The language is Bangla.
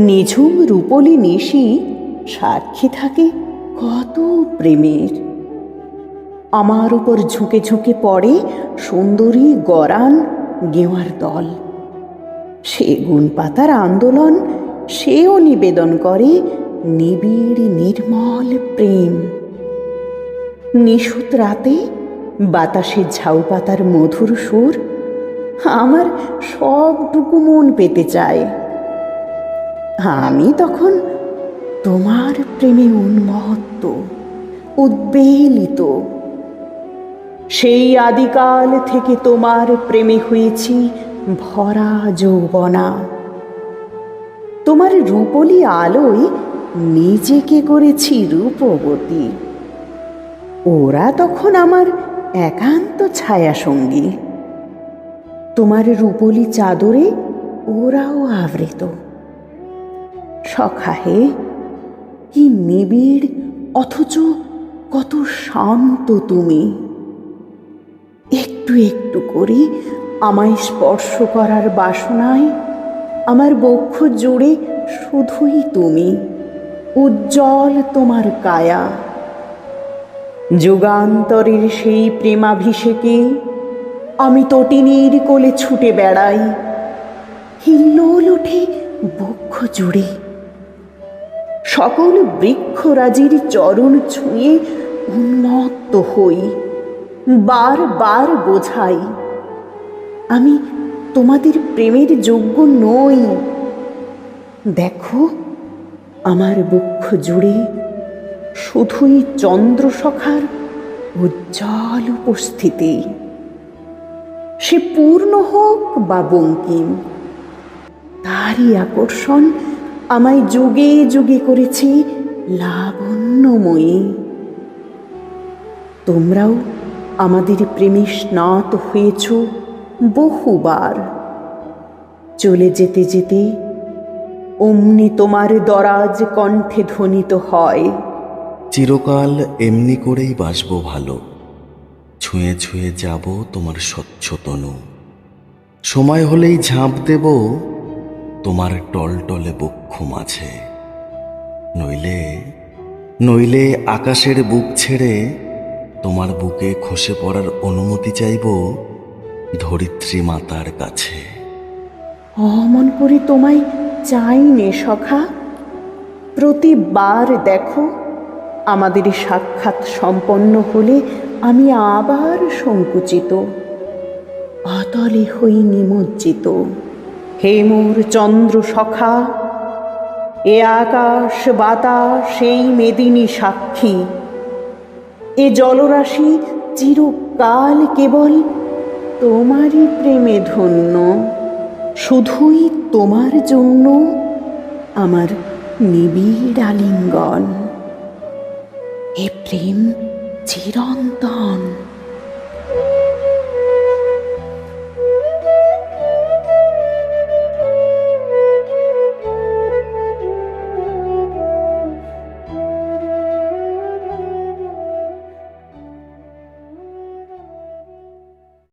নিঝুম রূপলি নিশি সাক্ষী থাকে কত প্রেমের। আমার উপর ঝুঁকে ঝুঁকে পড়ে সুন্দরী গরান গেওয়ার দল। সেগুন পাতার আন্দোলন, সেও নিবেদন করে নিবিড় নির্মল প্রেম। নিশুত রাতে বাতাসে ঝাউ পাতার মধুর সুর আমার সবটুকু মন পেতে চায়। আমি তখন তোমার প্রেমে উন্মত্ত, উদ্বেলিত। সেই আদিকাল থেকে তোমার প্রেমে হয়েছি ভরা যৌবনা। তোমার রূপলি আলোয় নিজেকে করেছি রূপবতী। ওরা তখন আমার একান্ত ছায়া সঙ্গী তোমার রূপলি চাদরে ওরাও আবৃত। সখাহে, কি নিবিড়, অথচ কত শান্ত তুমি। একটু একটু করে আমায় স্পর্শ করার বাসনায় আমার বক্ষ জুড়ে শুধুই তুমি, উজ্জ্বল তোমার কায়া। যুগান্তরের সেই প্রেমাভিষেকে আমি তটিনীর কোলে ছুটে বেড়াই, হিল্লোল ওঠে বক্ষ জুড়ে। সকল বৃক্ষরাজির চরণ ছুঁয়ে উন্মত্ত হই। বারবার বোঝাই, আমি তোমাদের প্রেমের যোগ্য নই। দেখো, আমার বক্ষ জুড়ে শুধুই চন্দ্রসখার উজ্জ্বল উপস্থিতি। সে পূর্ণ হোক বা বঙ্কিম, তারই আকর্ষণ আমায় যুগে যুগে করেছি লাবণ্যময়ী। তোমরাও আমাদের প্রেমে স্নাত হয়েছ বহুবার। চলে যেতে যেতে অমনি তোমার দরাজ কণ্ঠে ধ্বনিত হয়। চিরকাল এমনি করেই বাসবো ভালো। ছুঁয়ে ছুঁয়ে যাব তোমার স্বচ্ছ তনু সময় হলেই ঝাঁপ দেব তোমার টলটলে বক্ষ মাঝে। নইলে নইলে আকাশের বুক ছেড়ে তোমার বুকে খসে পড়ার অনুমতি চাইব ধরিত্রী মাতার কাছে। অমন করে তোমায় চাই নে সখা। প্রতিবার দেখো, আমাদের সাক্ষাৎ সম্পন্ন হলে আমি আবার সংকুচিত। অতলে হই নিমজ্জিত। হে মোর চন্দ্র সখা, এ আকাশ বাতাস সেই মেদিনী সাক্ষী। এ জলরাশি চিরকাল কেবল তোমারই প্রেমে ধন্য, শুধুই তোমার জন্য আমার নিবিড় আলিঙ্গন। এ প্রেম চিরন্তন।